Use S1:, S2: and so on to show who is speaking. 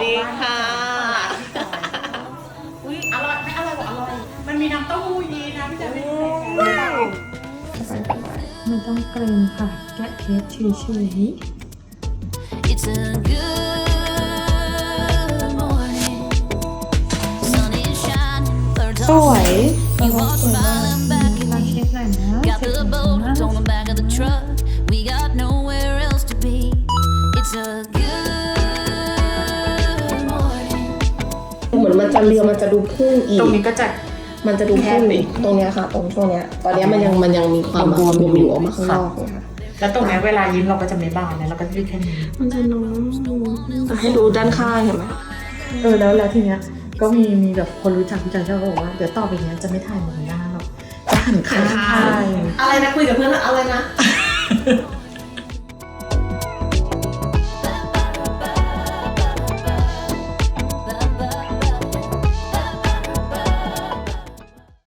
S1: ดีค่ะ
S2: อุ้ยอร่อยไม่อร่อยบอกอร่อย มันมีน้ำเต้าหู้ยีนะพี่แจ๊คไม่ได้ใส่
S3: ไม่ต้องเกรงค่ะ แกะเทปเฉย
S4: It's a good morning. Sun is shining, birds
S3: ๆส
S4: are
S3: วย
S4: singing. You are smiling back at
S3: มา
S4: me.
S3: เห
S1: มือนมันจะเรียวมันจะดูพุ่งอีก
S2: ตรงนี้ก็จะ
S1: มันจะดูพุ่งอีกตรงเนี้ยค่ะ ตรงช่วงเนี้ย ตอนเนี้ยมันยังมันยังมีความแบบ
S2: บวมๆ
S1: บวมอยู่ออกมาข้างนอกนะคะ
S2: แล้วตรงเนี้ยเวลายิ้มเราก็จะไม่บานนะเราก็จะได้แค่นี้
S1: มันจะน้องจะให้ดูด้านข้างเห็นไหม
S3: เออแล้วแล้วทีเนี้ยก็มีมีแบบคนรู้จักพี่จอยชอบบอกว่าเดี๋ยวต่อไปเนี้ยจะไม่ถ่ายมองหน้าหรอกจะหันข้างถ่าย
S1: อะไรนะคุยกับเพื่อนอะไรนะ